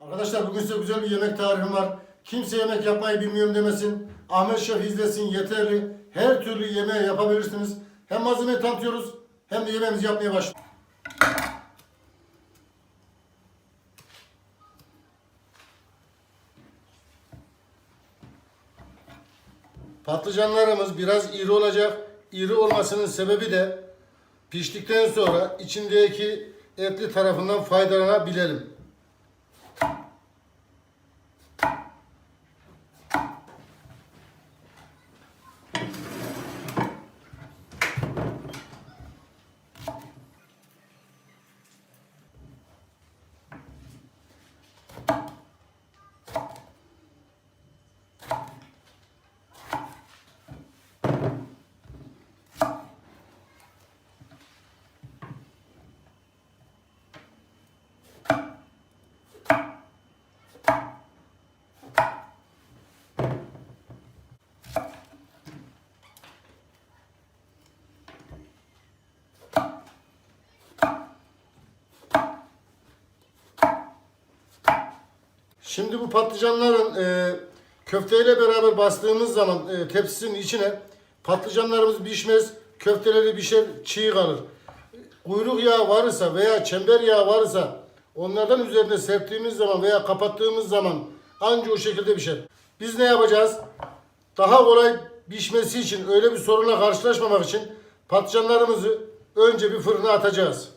Arkadaşlar bugün size güzel bir yemek tarifim var. Kimse yemek yapmayı bilmiyorum demesin. Ahmet Şef izlesin yeterli. Her türlü yemeği yapabilirsiniz. Hem malzemeyi tanıtıyoruz hem de yemeğimizi yapmaya başlıyoruz. Patlıcanlarımız biraz iri olacak. İri olmasının sebebi de piştikten sonra içindeki etli tarafından faydalanabilelim. Şimdi bu patlıcanların e, köfteyle beraber bastığımız zaman e, tepsinin içine patlıcanlarımız pişmez, köfteleri pişer, çiğ kalır. Kuyruk yağı varsa veya çember yağı varsa onlardan üzerine serptiğimiz zaman veya kapattığımız zaman anca o şekilde pişer. Biz ne yapacağız? Daha kolay pişmesi için öyle bir sorunla karşılaşmamak için patlıcanlarımızı önce bir fırına atacağız.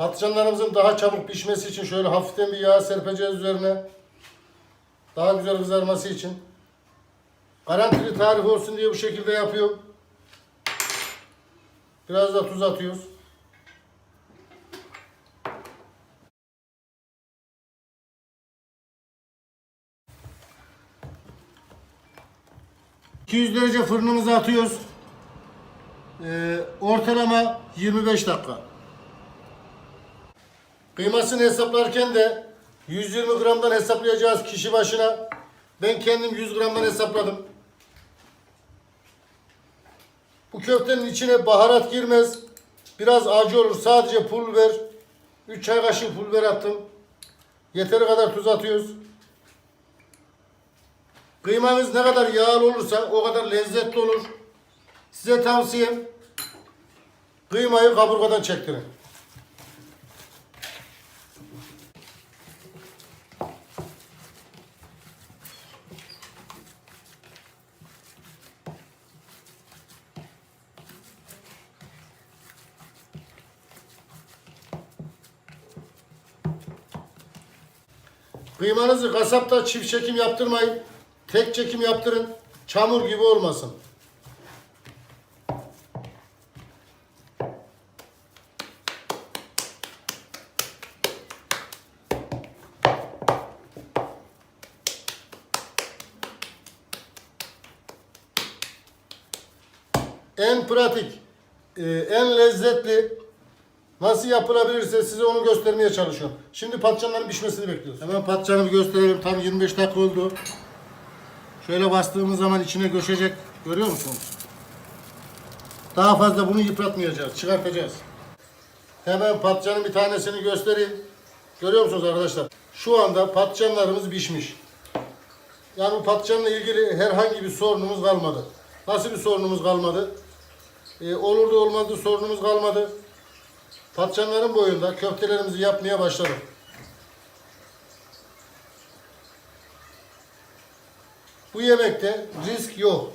Patlıcanlarımızın daha çabuk pişmesi için şöyle hafiften bir yağ serpeceğiz üzerine. Daha güzel kızarması için. Garantili tarif olsun diye bu şekilde yapıyorum. Biraz da tuz atıyoruz. ...200 derece fırınımıza atıyoruz. Ee, ortalama 25 dakika. Kıymasını hesaplarken de 120 gramdan hesaplayacağız kişi başına. Ben kendim 100 gramdan hesapladım. Bu köftenin içine baharat girmez. Biraz acı olur. Sadece pul biber. 3 çay kaşığı pul biber attım. Yeteri kadar tuz atıyoruz. Kıymanız ne kadar yağlı olursa o kadar lezzetli olur. Size tavsiyem kıymayı kaburgadan çektirin. Kıymanızı kasapta çift çekim yaptırmayın. Tek çekim yaptırın. Çamur gibi olmasın. En pratik, e, en lezzetli Nasıl yapılabilirse size onu göstermeye çalışıyorum. Şimdi patlıcanların pişmesini bekliyoruz. Hemen patlıcanı bir gösterelim. Tam 25 dakika oldu. Şöyle bastığımız zaman içine göçecek. Görüyor musunuz? Daha fazla bunu yıpratmayacağız. Çıkartacağız. Hemen patlıcanın bir tanesini göstereyim. Görüyor musunuz arkadaşlar? Şu anda patlıcanlarımız pişmiş. Yani bu patlıcanla ilgili herhangi bir sorunumuz kalmadı. Nasıl bir sorunumuz kalmadı? Ee, olur da olmadı sorunumuz kalmadı. Patlıcanların boyunda köftelerimizi yapmaya başladık. Bu yemekte risk yok.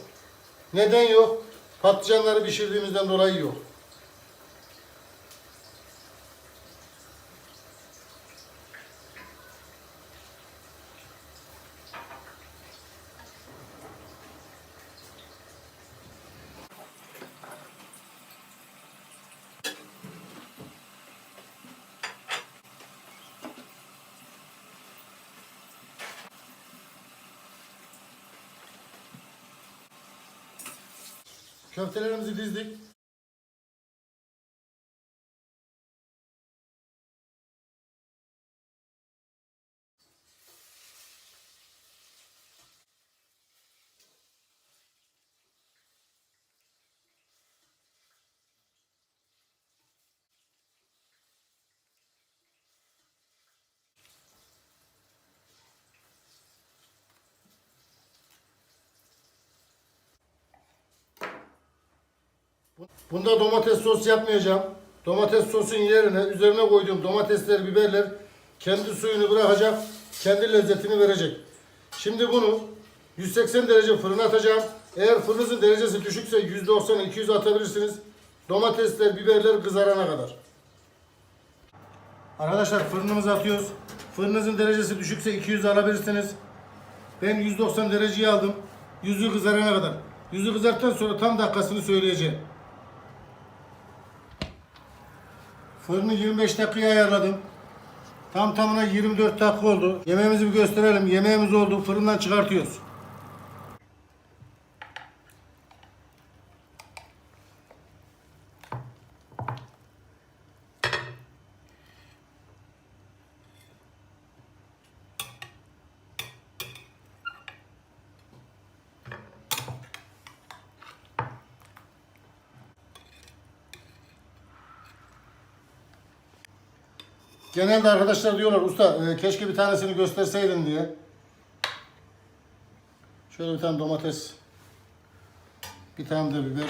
Neden yok? Patlıcanları pişirdiğimizden dolayı yok. Köftelerimizi dizdik. Bunda domates sos yapmayacağım. Domates sosun yerine üzerine koyduğum domatesler, biberler kendi suyunu bırakacak, kendi lezzetini verecek. Şimdi bunu 180 derece fırına atacağım. Eğer fırınızın derecesi düşükse 190 200 atabilirsiniz. Domatesler, biberler kızarana kadar. Arkadaşlar fırınımızı atıyoruz. Fırınızın derecesi düşükse 200 alabilirsiniz. Ben 190 dereceyi aldım. Yüzü kızarana kadar. Yüzü kızarttıktan sonra tam dakikasını söyleyeceğim. Fırını 25 dakikaya ayarladım. Tam tamına 24 dakika oldu. Yemeğimizi bir gösterelim. Yemeğimiz oldu. Fırından çıkartıyoruz. Genelde arkadaşlar diyorlar usta e, keşke bir tanesini gösterseydin diye. Şöyle bir tane domates. Bir tane de biber.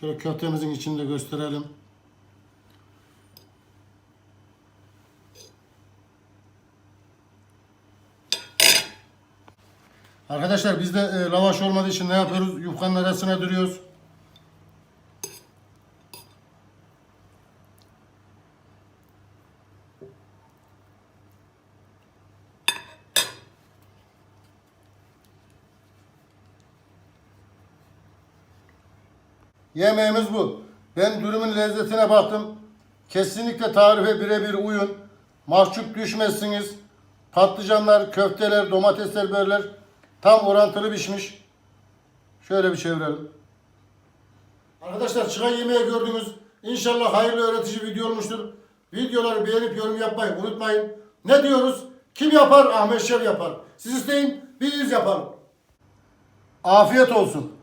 Şöyle köftemizin içini de gösterelim. Arkadaşlar bizde e, lavaş olmadığı için ne yapıyoruz? Yufkanın arasına duruyoruz. Yemeğimiz bu. Ben dürümün lezzetine baktım. Kesinlikle tarife birebir uyun. Mahcup düşmezsiniz. Patlıcanlar, köfteler, domatesler, biberler tam orantılı pişmiş. Şöyle bir çevirelim. Arkadaşlar çıkan yemeği gördünüz. İnşallah hayırlı öğretici video olmuştur. Videoları beğenip yorum yapmayı unutmayın. Ne diyoruz? Kim yapar? Ahmet Şev yapar. Siz isteyin, biz yapalım. Afiyet olsun.